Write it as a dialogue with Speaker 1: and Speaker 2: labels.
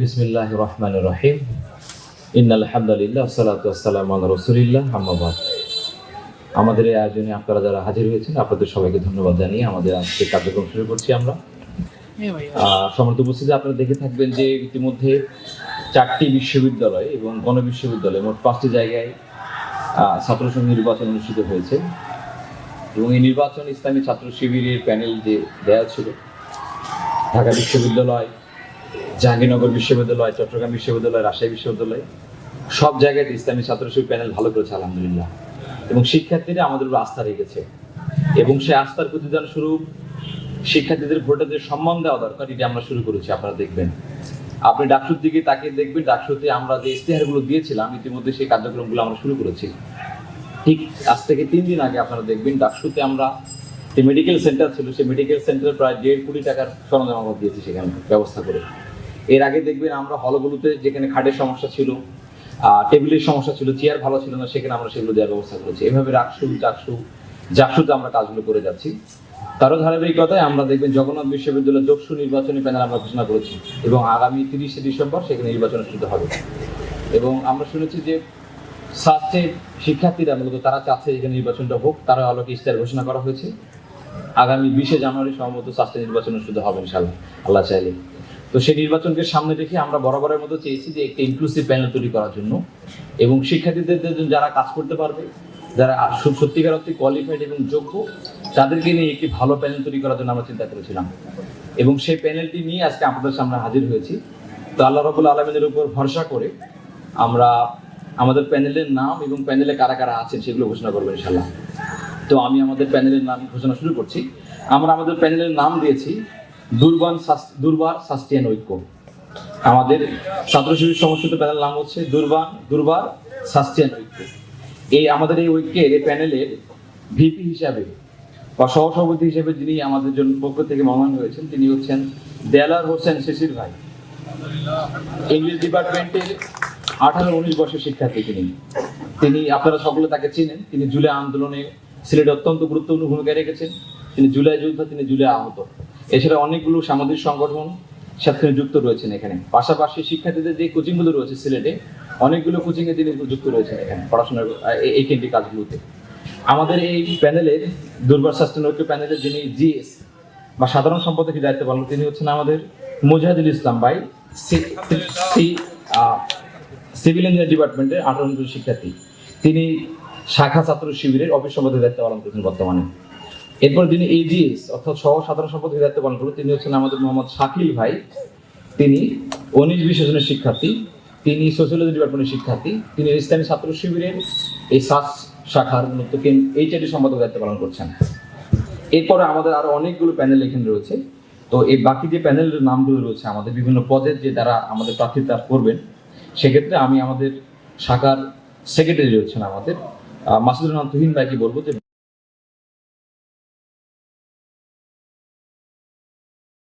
Speaker 1: বিসমিল্লাহির রহমানির রহিম। ইন্নাল হামদুলিল্লাহ সালাতু ওয়াসসালামু আলা রাসূলিল্লাহ আম্মা বাদ। আমাদের এই আয়োজনে আপনারা যারা হাজির হয়েছেন আপনাদের সবাইকে ধন্যবাদ জানিয়ে আমাদের আজকে কার্যক্রম শুরু করছি আমরা। আহ, সম্মানিত উপস্থিতি আপনারা দেখে থাকবেন যে ইতিমধ্যে চারটি বিশ্ববিদ্যালয় এবং গণবিশ্ববিদ্যালয় মোট পাঁচটি জায়গায় আহ, ছাত্র সংঘ নির্বাচন অনুষ্ঠিত হয়েছে। এবং এই নির্বাচন ইসলামী ছাত্র শিবিরের প্যানেল যে দেওয়া ছিল ঢাকা বিশ্ববিদ্যালয়, জাহাঙ্গীরনগর বিশ্ববিদ্যালয়, চট্টগ্রাম বিশ্ববিদ্যালয়, রাজশাহী বিশ্ববিদ্যালয়, সব জায়গায় ইসলামী ছাত্র শিবির প্যানেল ভালো করেছে, আলহামদুলিল্লাহ। এবং শিক্ষার্থীরা আমাদের উপর আস্থা রেখেছে। এবং সেই আস্থার প্রতিদান স্বরূপ শিক্ষার্থীদের ভোটারদের সম্মান দেওয়া দরকার, এটি আমরা শুরু করেছি, আপনারা দেখবেন। আপনি ডাকসুর দিকে তাকিয়ে দেখবেন, ডাকসুতে আমরা যে ইশতেহারগুলো দিয়েছিলাম, ইতিমধ্যে সেই কার্যক্রমগুলো আমরা শুরু করেছি। ঠিক আজ থেকে তিন দিন আগে আপনারা দেখবেন, ডাকসুতে আমরা যে মেডিকেল সেন্টার ছিল, সেই মেডিকেল সেন্টারে প্রায় দেড় কোটি টাকার সরঞ্জাম আমরা দিয়েছি সেখানে ব্যবস্থা করে। এর আগে দেখবেন আমরা হলগুলোতে যেখানে খাটের সমস্যা ছিল টেবিলের সমস্যা ছিল, চেয়ার ভালো ছিল না, সেখানে আমরা সেগুলো দেওয়ার ব্যবস্থা করেছি। এভাবে রাকসু চাকসু জাকসুতে আমরা কাজগুলো করে যাচ্ছি। তারও ধারাবাহিকতায় আমরা দেখবেন জগন্নাথ বিশ্ববিদ্যালয়ের যোগসু নির্বাচনী প্যানেল আমরা ঘোষণা করেছি এবং আগামী তিরিশে ডিসেম্বর সেখানে নির্বাচন অনুষ্ঠিত হবে। এবং আমরা শুনেছি যে সাথে শিক্ষার্থীরা মূলত তারা চাচ্ছে এখানে নির্বাচনটা হোক, তারা আলোকে ইস্তার ঘোষণা করা হয়েছে। আগামী বিশে জানুয়ারি সম্ভবত স্বাস্থ্য নির্বাচন অনুষ্ঠিত হবে ইনশাল্লাহ আল্লাহ চাইলে। তো সেই নির্বাচনকে সামনে রেখে আমরা বরাবরের মতো চেয়েছি যে একটি ইনক্লুসিভ প্যানেল তৈরি করার জন্য। এবং শিক্ষার্থীদের যারা কাজ করতে পারবে, যারা সত্যিকার অর্থে কোয়ালিফাইড এবং যোগ্য, তাদেরকে নিয়ে একটি ভালো প্যানেল তৈরি করার জন্য আমরা চিন্তা করেছিলাম। এবং সেই প্যানেলটি নিয়ে আজকে আপনাদের সামনে হাজির হয়েছি। তো আল্লাহ রবুল আলমিনের উপর ভরসা করে আমরা আমাদের প্যানেলের নাম এবং প্যানেলে কারা কারা আছেন সেগুলো ঘোষণা করব ইনশাল্লাহ তো আমি আমাদের প্যানেলের নাম ঘোষণা শুরু করছি। আমরা আমাদের প্যানেলের নাম দিয়েছি দুর্বান দুর্বার সাস্টিয়ান ঐক্য। আমাদের ছাত্র শিবির সমস্যিত প্যানেল নাম হচ্ছে দুর্বান দুর্বার সাস্টিয়ান ঐক্য। এই আমাদের এই ঐক্যের এই প্যানেলের ভিপি হিসাবে বা সহসভাপতি হিসেবে যিনি আমাদের জন্য পক্ষ থেকে মনোনয়ন হয়েছেন তিনি হচ্ছেন দেলার হোসেন শিশির ভাই। ইংলিশ ডিপার্টমেন্টের আঠারো উনিশ বছর শিক্ষার্থী তিনি। তিনি আপনারা সকলে তাকে চিনেন। তিনি জুলাই আন্দোলনে সিলেটে অত্যন্ত গুরুত্বপূর্ণ ভূমিকা রেখেছেন। তিনি জুলাই যুদ্ধ, তিনি জুলাই আহত। এছাড়া অনেকগুলো সামাজিক সংগঠন সাথে যুক্ত রয়েছেন এখানে। পাশাপাশি শিক্ষার্থীদের যে কোচিংগুলো রয়েছে সিলেটে, অনেকগুলো কোচিংয়ে তিনি যুক্ত রয়েছেন এখানে পড়াশোনার, এই- কেন্দ্রিক কাজগুলোতে। আমাদের এই প্যানেলের, দুর্বার স্বাস্থ্য প্যানেলের যিনি জিএস, বা সাধারণ সম্পাদকের দায়িত্ব পালন তিনি হচ্ছেন আমাদের মুজাহিদুল ইসলাম ভাই সিভিল ইঞ্জিনিয়ার ডিপার্টমেন্টের আঠারো শিক্ষার্থী। তিনি শাখা ছাত্র শিবিরের অফিস সম্পাদকের দায়িত্ব পালন করছেন বর্তমানে। এরপর যিনি এজিএস অর্থাৎ সহ, সাধারণ সম্পাদকের দায়িত্ব পালন করেন তিনি হচ্ছেন আমাদের মোহাম্মদ শাকিল ভাই। তিনি উনিশ বিশ জনের শিক্ষার্থী, তিনি সোশিয়োলজি ডিপার্টমেন্টের শিক্ষার্থী, তিনি ইসলামী ছাত্র শিবিরের এই সাস শাখার মূলত এইচআইডি সম্পাদক দায়িত্ব পালন করছেন। এরপরে আমাদের আরও অনেকগুলো প্যানেল এখানে রয়েছে। তো এই বাকি যে প্যানেলের নামগুলো রয়েছে, আমাদের বিভিন্ন পদের যে তারা আমাদের প্রার্থিতা করবেন, সেক্ষেত্রে আমি আমাদের শাখার সেক্রেটারি রয়েছেন আমাদের। মাসুদুর রহমান তুহিন ভাইকে বলব যে